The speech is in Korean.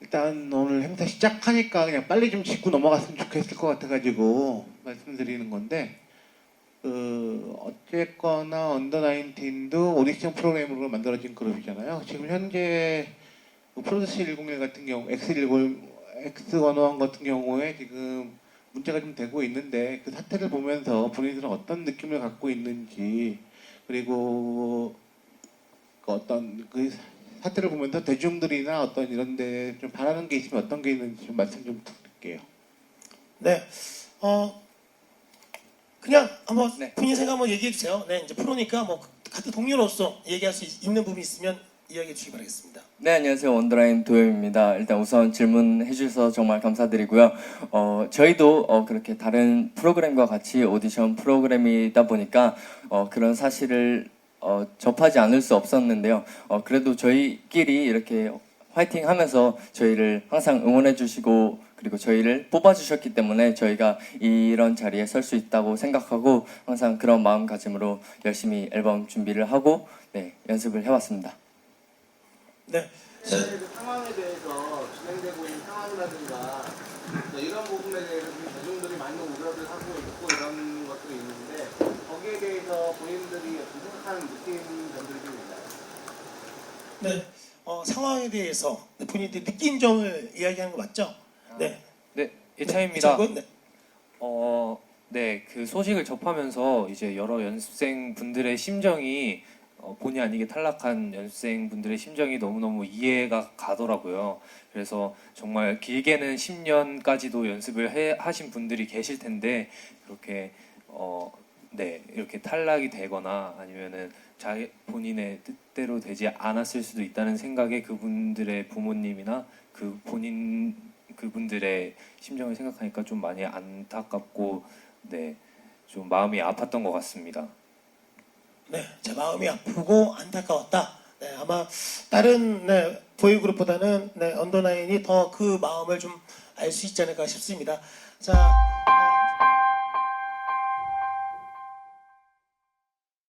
일단 오늘 행사 시작하니까 그냥 빨리 좀 짚고 넘어갔으면 좋겠을 것 같아가지고 말씀드리는 건데 그 어쨌거나 언더 나인틴도 오디션 프로그램으로 만들어진 그룹이잖아요. 지금 현재 그 프로듀스 101 같은 경우 X110 X101 같은 경우에 지금 문제가 좀 되고 있는데 그 사태를 보면서 본인들은 어떤 느낌을 갖고 있는지 그리고 그 어떤 그 사태를 보면서 대중들이나 어떤 이런 데 좀 바라는 게 있으면 어떤 게 있는지 좀 말씀 좀 부탁드릴게요. 네. 어 그냥 한번 네. 본인 생각 한번 얘기해 주세요. 네, 이제 프로니까 뭐 같은 동료로서 얘기할 수 있- 있는 부분이 있으면 이야기해 주시기 바라겠습니다. 네, 안녕하세요. 원더라인 도영입니다. 일단 우선 질문해 주셔서 정말 감사드리고요. 어, 저희도 어, 그렇게 다른 프로그램과 같이 오디션 프로그램이다 보니까 어, 그런 사실을 어, 접하지 않을 수 없었는데요. 어, 그래도 저희끼리 이렇게 화이팅 하면서 저희를 항상 응원해 주시고 그리고 저희를 뽑아 주셨기 때문에 저희가 이런 자리에 설 수 있다고 생각하고 항상 그런 마음가짐으로 열심히 앨범 준비를 하고 네, 연습을 해 왔습니다. 네. 그 상황에 대해서 진행되고 있는 상황이라든가 이런 부분에 대해서 좀 대중들이 많이 우려를 하고 있고 이런 것들이 있는데 거기에 대해서 본인들이 어떤 생각 하는 느끼는 점들이 좀 있나요? 네. 어, 상황에 대해서 본인들이 느낀 점을 이야기하는 거 맞죠? 네. 네, 예차입니다. 이창근? 네. 어, 네, 그 소식을 접하면서 이제 여러 연습생 분들의 심정이 어, 본의 아니게 탈락한 연습생 분들의 심정이 너무너무 이해가 가더라고요. 그래서 정말 길게는 10년까지도 연습을 해, 하신 분들이 계실 텐데 그렇게 어, 네, 이렇게 탈락이 되거나 아니면은 자기 본인의 뜻대로 되지 않았을 수도 있다는 생각에 그분들의 부모님이나 그 본인 그분들의 심정을 생각하니까 좀 많이 안타깝고 네, 좀 마음이 아팠던 것 같습니다. 네, 제 마음이 아프고 안타까웠다. 네, 아마 다른 네, 보이그룹보다는 네, 언더나인이 더 그 마음을 좀 알 수 있지 않을까 싶습니다. 자, 어,